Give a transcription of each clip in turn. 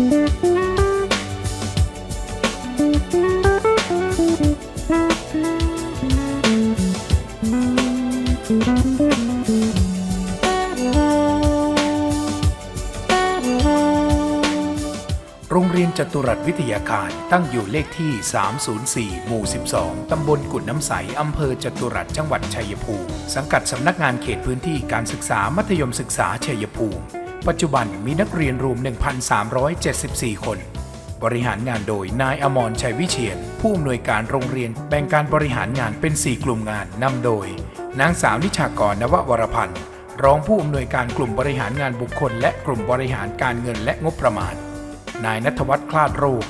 โรงเรียนจตุรัสวิทยาคารตั้งอยู่เลขที่ 304 หมู่ 12 ตำบลกุดน้ำใส อำเภอจตุรัสจังหวัดชัยภูมิ สังกัดสำนักงานเขตพื้นที่การศึกษามัธยมศึกษาชัยภูมิ ปัจจุบันมีนักเรียนรวม 1,374 คน บริหารงานโดยนายอมรชัยวิเชียน ผู้อำนวยการโรงเรียนแบ่งการบริหารงานเป็น 4 กลุ่มงานนำโดย นางสาวนิชากรนววรพันธ์รองผู้อำนวยการกลุ่มบริหารงานบุคคล และกลุ่มบริหารการเงินและงบประมาณ นายนัทวัฒน์คลาดโรค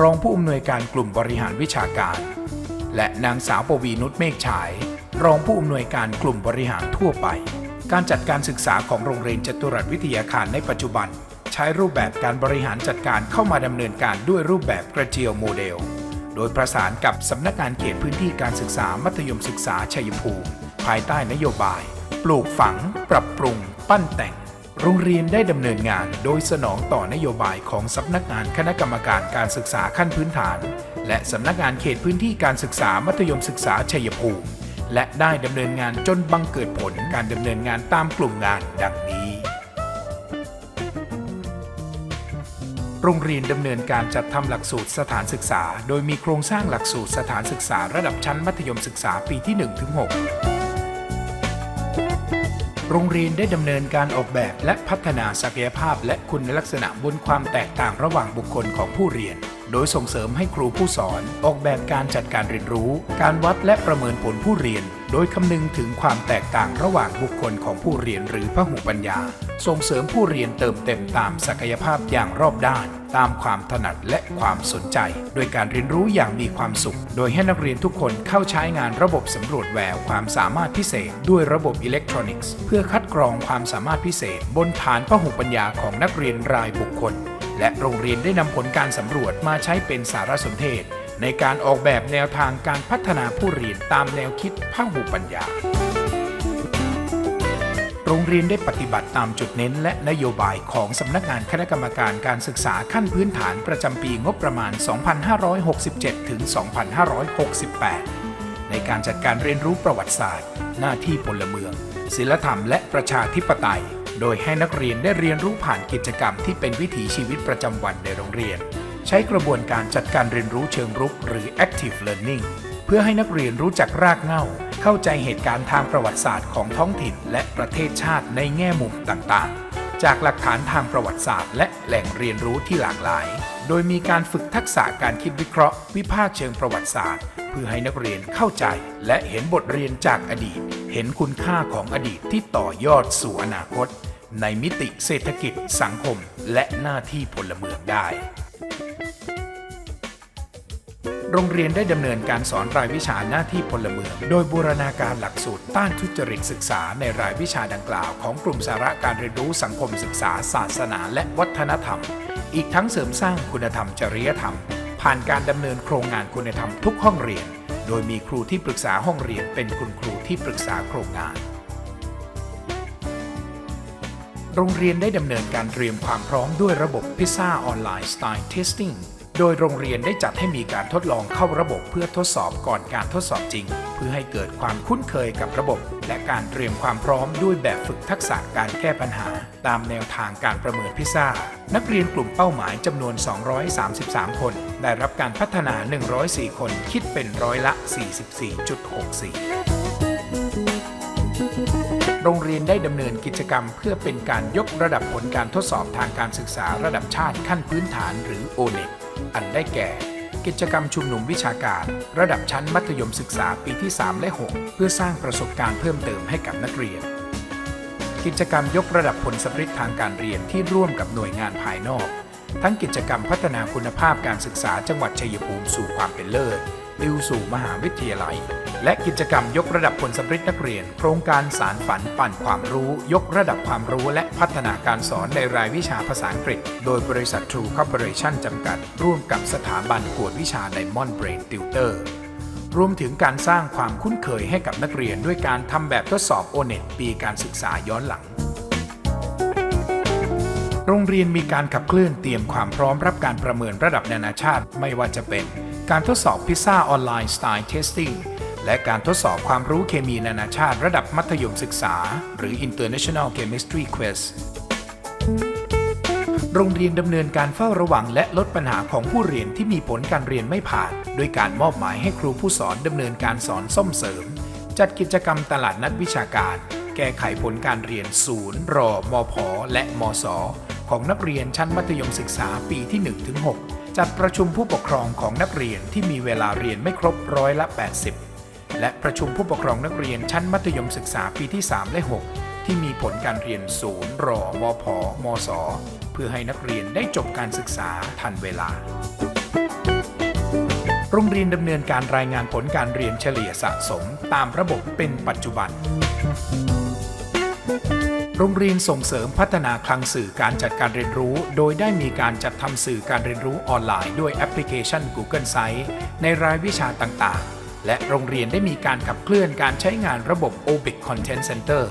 รองผู้อำนวยการกลุ่มบริหารวิชาการ และนางสาวปวีนุชเมฆฉาย รองผู้อำนวยการกลุ่มบริหารทั่วไป การจัดการศึกษาของโรงเรียนจตุรัสวิทยาคารในปัจจุบัน ใช้รูปแบบการบริหารจัดการเข้ามาดำเนินการด้วยรูปแบบกระเจียวโมเดล โดยประสานกับสำนักงานเขตพื้นที่การศึกษามัธยมศึกษาชัยภูมิ ภายใต้นโยบาย ปลูกฝัง ปรับปรุง ปั้นแต่ง โรงเรียนได้ดำเนินงานโดยสนองต่อนโยบายของสำนักงานคณะกรรมการการศึกษาขั้นพื้นฐาน และสำนักงานเขตพื้นที่การศึกษามัธยมศึกษาชัยภูมิ และได้ดำเนินงานจนบังเกิดผลการดำเนินงานตามกลุ่มงานดังนี้ โรงเรียนดำเนินการจัดทำหลักสูตรสถานศึกษา โดยมีโครงสร้างหลักสูตรสถานศึกษาระดับชั้นมัธยมศึกษาปีที่ 1-6ถึง6 โรงเรียนได้ดำเนินการออกแบบและพัฒนาศักยภาพและคุณลักษณะบนความแตกต่างระหว่างบุคคลของผู้เรียน โดยส่งเสริมให้ครูผู้สอน ออกแบบการจัดการเรียนรู้ การวัดและประเมินผลผู้เรียน โดยคำนึงถึงความแตกต่างระหว่างบุคคลของผู้เรียนหรือพหุปัญญา ส่งเสริมผู้เรียนเติมเต็มตามศักยภาพอย่างรอบด้าน ตามความถนัดและความสนใจ โดยการเรียนรู้อย่างมีความสุข โดยให้นักเรียนทุกคนเข้าใช้งานระบบสำรวจแววความสามารถพิเศษ ด้วยระบบอิเล็กทรอนิกส์ เพื่อคัดกรองความสามารถพิเศษ บนฐานพหุปัญญาของนักเรียนรายบุคคล และโรงเรียนได้นำผลการสำรวจมาใช้เป็นสารสนเทศ ในการออกแบบแนวทางการพัฒนาผู้เรียนตามแนวคิดพหุปัญญา โรงเรียนได้ปฏิบัติตามจุดเน้นและนโยบายของสำนักงานคณะกรรมการการศึกษาขั้นพื้นฐานประจำปีงบประมาณ 2567 ถึง 2568 ในการจัดการเรียนรู้ประวัติศาสตร์ หน้าที่พลเมือง ศิลธรรมและประชาธิปไตย โดยให้นักเรียนได้เรียนรู้ผ่านกิจกรรมที่เป็นวิถีชีวิตประจำวันในโรงเรียน ใช้กระบวนการจัดการเรียนรู้เชิงรุกหรือ active learning เพื่อให้นักเรียนรู้จักรากเหง้า เข้าใจเหตุการณ์ทางประวัติศาสตร์ของท้องถิ่นและประเทศชาติในแง่มุมต่างๆ จากหลักฐานทางประวัติศาสตร์ และแหล่งเรียนรู้ที่หลากหลาย โดยมีการฝึกทักษะการคิดวิเคราะห์ วิพากษ์เชิงประวัติศาสตร์ เพื่อให้นักเรียนเข้าใจ และเห็นบทเรียนจากอดีต เห็นคุณค่าของอดีตที่ต่อยอดสู่อนาคต ในมิติเศรษฐกิจ สังคม และหน้าที่พลเมืองได้ โรงเรียนได้ดำเนินการสอนรายวิชาหน้าที่พลเมือง โดยบูรณาการหลักสูตรต้านทุจริตศึกษาในรายวิชาดังกล่าวของกลุ่มสาระการเรียนรู้สังคมศึกษา ศาสนา และวัฒนธรรม อีกทั้งเสริมสร้างคุณธรรมจริยธรรม ผ่านการดำเนินโครงงานคุณธรรมทุกห้องเรียน โดยมีครูที่ปรึกษาห้องเรียนเป็นคุณครูที่ปรึกษาโครงงานโรงเรียนได้ดำเนินการเตรียมความพร้อมด้วยระบบพิซซ่าออนไลน์สไตล์เทสติ้ง โดยโรงเรียนได้จัดให้มีการทดลองเข้าระบบเพื่อทดสอบก่อนการทดสอบจริง เพื่อให้เกิดความคุ้นเคยกับระบบ และการเตรียมความพร้อมด้วยแบบฝึกทักษะการแก้ปัญหา ตามแนวทางการประเมินพิซซ่า นักเรียนกลุ่มเป้าหมายจำนวน 233 คน ได้รับการพัฒนา 104 คนคิดเป็นร้อยละ 44.64โรงเรียนได้ดำเนินกิจกรรมเพื่อเป็นการยกระดับผลการทดสอบทางการศึกษาระดับชาติขั้นพื้นฐานหรือ o n e t อันได้แก่ กิจกรรมชุมนุมวิชาการ ระดับชั้นมัธยมศึกษาปีที่ 3 และ 6 เพื่อสร้างประสบการณ์เพิ่มเติมให้กับนักเรียน กิจกรรมยกระดับผลสัมฤทธิ์ทางการเรียนที่ร่วมกับหน่วยงานภายนอก ทั้งกิจกรรมพัฒนาคุณภาพการศึกษาจังหวัดชัยภูมิสู่ความเป็นเลิศดิวสู่มหาวิทยาลัย และกิจกรรมยกระดับผลสำฤทธิ์นักเรียน โครงการสารฝันปั่นความรู้ ยกระดับความรู้และพัฒนาการสอนในรายวิชาภาษาอังกฤษ โดยบริษัท True Corporation จำกัด ร่วมกับสถาบันกวดวิชา Diamond Brain Tutor รวมถึงการสร้างความคุ้นเคยให้กับนักเรียนด้วยการทำแบบทดสอบ o n e t ปีการศึกษาย้อนหลัง โรงเรียนมีการขับเคลื่อนเตรียมความพร้อมรับการประเมินระดับนานาชาติ ไม่ว่าจะเป็น การทดสอบพิซซ่าออนไลน์สไตล์เทสติ้ง และการทดสอบความรู้เคมีนานาชาติระดับมัธยมศึกษา หรือ International Chemistry Quest โรงเรียนดำเนินการเฝ้าระวังและลดปัญหาของผู้เรียนที่มีผลการเรียนไม่ผ่าน โดยการมอบหมายให้ครูผู้สอนดำเนินการสอนส่มเสริม จัดกิจกรรมตลาดนัดวิชาการ แก้ไขผลการเรียนศูนย์รอมพและมสของนักเรียนชั้นมัธยมศึกษาปีที่ 1-6จัดประชุมผู้ปกครองของนักเรียนที่มีเวลาเรียนไม่ครบร้อยละ 80 และประชุมผู้ปกครองนักเรียนชั้นมัธยมศึกษาปีที่ 3 และ 6 ที่มีผลการเรียนศูนย์รอมพมส เพื่อให้นักเรียนได้จบการศึกษาทันเวลา โรงเรียนดำเนินการรายงานผลการเรียนเฉลี่ยสะสมตามระบบเป็นปัจจุบัน โรงเรียนส่งเสริมพัฒนาคลังสื่อการจัดการเรียนรู้ โดยได้มีการจัดทำสื่อการเรียนรู้ออนไลน์ด้วยแอปพลิเคชัน Google Site ในรายวิชาต่างๆ และโรงเรียนได้มีการขับเคลื่อนการใช้งานระบบ OBIC Content Center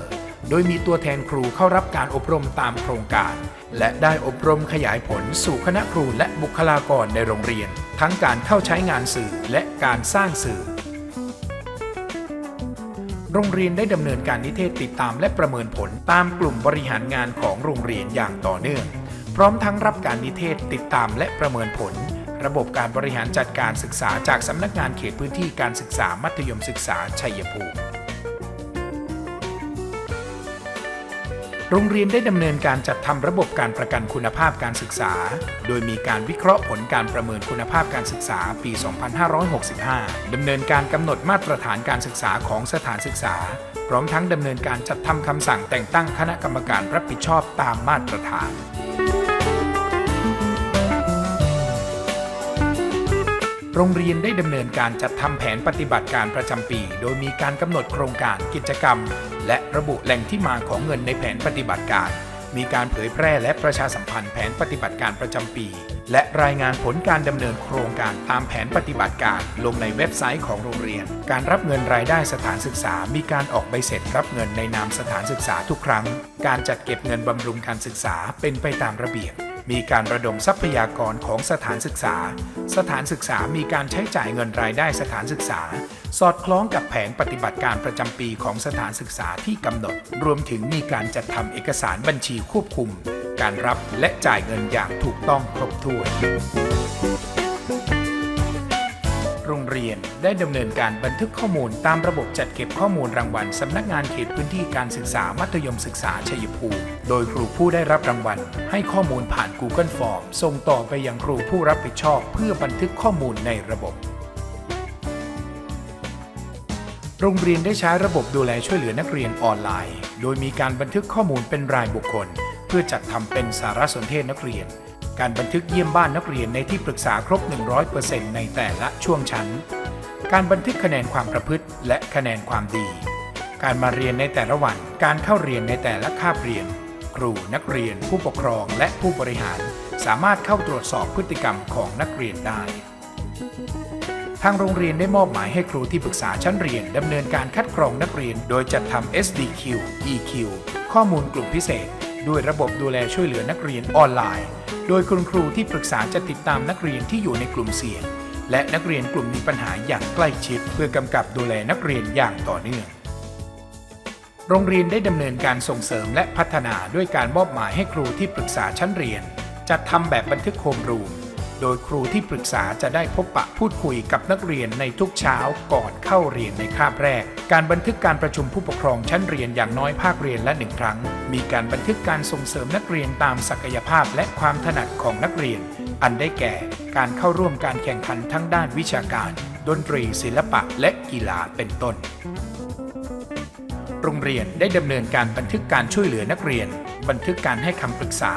โดยมีตัวแทนครูเข้ารับการอบรมตามโครงการ และได้อบรมขยายผลสู่คณะครูและบุคลากรในโรงเรียน ทั้งการเข้าใช้งานสื่อและการสร้างสื่อ โรงเรียนได้ดำเนินการนิเทศติดตามและประเมินผลตามกลุ่มบริหารงานของโรงเรียนอย่างต่อเนื่อง พร้อมทั้งรับการนิเทศติดตามและประเมินผล ระบบการบริหารจัดการศึกษาจากสำนักงานเขตพื้นที่การศึกษามัธยมศึกษาชัยภูมิโรงเรียนได้ดำเนินการจัดทำระบบการประกันคุณภาพการศึกษา โดยมีการวิเคราะห์ผลการประเมินคุณภาพการศึกษาปี 2565 ดำเนินการกำหนดมาตรฐานการศึกษาของสถานศึกษา พร้อมทั้งดำเนินการจัดทำคำสั่งแต่งตั้งคณะกรรมการรับผิดชอบตามมาตรฐาน โรงเรียนได้ดำเนินการจัดทำแผนปฏิบัติการประจำปี โดยมีการกำหนดโครงการกิจกรรม และระบุแหล่งที่มาของเงินในแผนปฏิบัติการ มีการเผยแพร่และประชาสัมพันธ์แผนปฏิบัติการประจำปี และรายงานผลการดำเนินโครงการตามแผนปฏิบัติการ ลงในเว็บไซต์ของโรงเรียน การรับเงินรายได้สถานศึกษา มีการออกใบเสร็จรับเงินในนามสถานศึกษาทุกครั้ง การจัดเก็บเงินบำรุงการศึกษาเป็นไปตามระเบียบ มีการระดมทรัพยากรของสถานศึกษา สถานศึกษามีการใช้จ่ายเงินรายได้สถานศึกษา สอดคล้องกับแผนปฏิบัติการประจำปีของสถานศึกษาที่กำหนด รวมถึงมีการจัดทำเอกสารบัญชีควบคุม การรับและจ่ายเงินอย่างถูกต้องครบถ้วน โรงเรียนได้ดำเนินการบันทึกข้อมูลตามระบบจัดเก็บข้อมูลรางวัลสำนักงานเขตพื้นที่การศึกษามัธยมศึกษาชัยภูมิ โดยครูผู้ได้รับรางวัล ให้ข้อมูลผ่าน Google Form ส่งต่อไปยังครูผู้รับผิดชอบ เพื่อบันทึกข้อมูลในระบบโรงเรียนได้ใช้ระบบดูแลช่วยเหลือนักเรียนออนไลน์ โดยมีการบันทึกข้อมูลเป็นรายบุคคล เพื่อจัดทำเป็นสารสนเทศนักเรียน การบันทึกเยี่ยมบ้านนักเรียนในที่ปรึกษาครบ 100%ในแต่ละช่วงชั้น การบันทึกคะแนนความประพฤติ และคะแนนความดี การมาเรียนในแต่ละวัน การเข้าเรียนในแต่ละคาบเรียน ครูนักเรียน ผู้ปกครองและผู้บริหาร สามารถเข้าตรวจสอบพฤติกรรมของนักเรียนได้ ทางโรงเรียนได้มอบหมายให้ครูที่ปรึกษาชั้นเรียนดำเนินการคัดกรองนักเรียน โดยจัดทำ SDQ EQ ข้อมูลกลุ่มพิเศษ ด้วยระบบดูแลช่วยเหลือนักเรียนออนไลน์ โดยคุณครูที่ปรึกษาจะติดตามนักเรียนที่อยู่ในกลุ่มเสี่ยง และนักเรียนกลุ่มมีปัญหาอย่างใกล้ชิด เพื่อกำกับดูแลนักเรียนอย่างต่อเนื่อง โรงเรียนได้ดำเนินการส่งเสริมและพัฒนาด้วยการมอบหมายให้ครูที่ปรึกษาชั้นเรียนจัดทำแบบบันทึกโฮมรูม โดยครูที่ปรึกษาจะได้พบปะพูดคุยกับนักเรียนในทุกเช้าก่อนเข้าเรียนในคาบแรก การบันทึกการประชุมผู้ปกครองชั้นเรียนอย่างน้อยภาคเรียนละหนึ่งครั้ง มีการบันทึกการส่งเสริมนักเรียนตามศักยภาพและความถนัดของนักเรียน อันได้แก่ การเข้าร่วมการแข่งขันทั้งด้านวิชาการ ดนตรีศิลปะและกีฬาเป็นต้นโรงเรียนได้ดำเนินการบันทึกการช่วยเหลือนักเรียน บันทึกการให้คำปรึกษา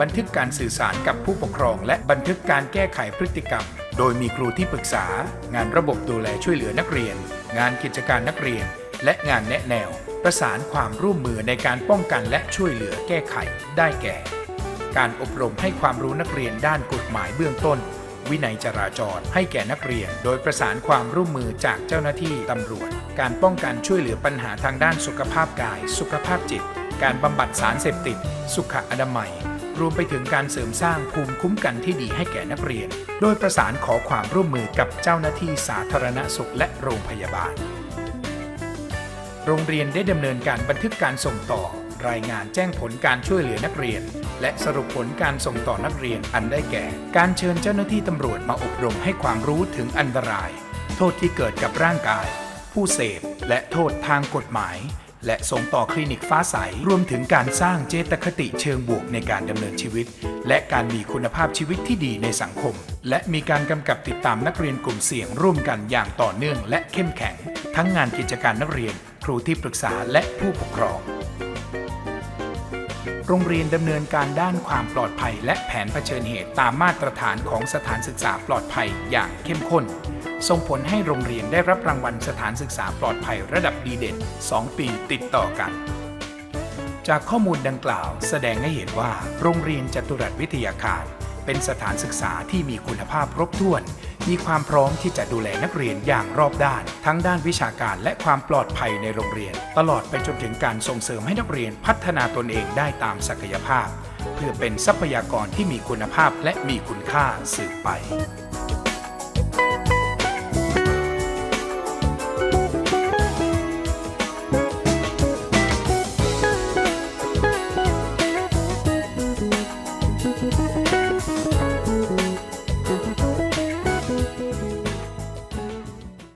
บันทึกการสื่อสารกับผู้ปกครอง และบันทึกการแก้ไขพฤติกรรม โดยมีครูที่ปรึกษา งานระบบดูแลช่วยเหลือนักเรียน งานกิจการนักเรียน และงานแนะแนว ประสานความร่วมมือในการป้องกันและช่วยเหลือแก้ไขได้แก่ การอบรมให้ความรู้นักเรียนด้านกฎหมายเบื้องต้น วินัยจราจรให้แก่นักเรียน โดยประสานความร่วมมือจากเจ้าหน้าที่ตำรวจ การป้องกันช่วยเหลือปัญหาทางด้านสุขภาพกาย สุขภาพจิต การบำบัดสารเสพติด สุขอนามัย รวมไปถึงการเสริมสร้างภูมิคุ้มกันที่ดีให้แก่นักเรียน โดยประสานขอความร่วมมือกับเจ้าหน้าที่สาธารณสุขและโรงพยาบาล โรงเรียนได้ดำเนินการบันทึกการส่งต่อ รายงานแจ้งผลการช่วยเหลือนักเรียน และสรุปผลการส่งต่อนักเรียนอันได้แก่ การเชิญเจ้าหน้าที่ตำรวจมาอบรมให้ความรู้ถึงอันตราย โทษที่เกิดกับร่างกาย ผู้เสพและโทษทางกฎหมาย และส่งต่อคลินิกฟ้าใส รวมถึงการสร้างเจตคติเชิงบวกในการดำเนินชีวิต และการมีคุณภาพชีวิตที่ดีในสังคม และมีการกำกับติดตามนักเรียนกลุ่มเสี่ยงร่วมกันอย่างต่อเนื่องและเข้มแข็ง ทั้งงานกิจการนักเรียน ครูที่ปรึกษาและผู้ปกครองโรงเรียนดำเนินการด้านความปลอดภัย และแผนเผชิญเหตุตามมาตรฐานของสถานศึกษาปลอดภัยอย่างเข้มข้น ส่งผลให้โรงเรียนได้รับรางวัลสถานศึกษาปลอดภัยระดับดีเด่น 2 ปีติดต่อกัน จากข้อมูลดังกล่าวแสดงให้เห็นว่า โรงเรียนจตุรัสวิทยาคาร เป็นสถานศึกษาที่มีคุณภาพครบถ้วน มีความพร้อมที่จะดูแลนักเรียนอย่างรอบด้าน ทั้งด้านวิชาการและความปลอดภัยในโรงเรียน ตลอดไปจนถึงการส่งเสริมให้นักเรียนพัฒนาตนเองได้ตามศักยภาพ เพื่อเป็นทรัพยากรที่มีคุณภาพและมีคุณค่าสืบไป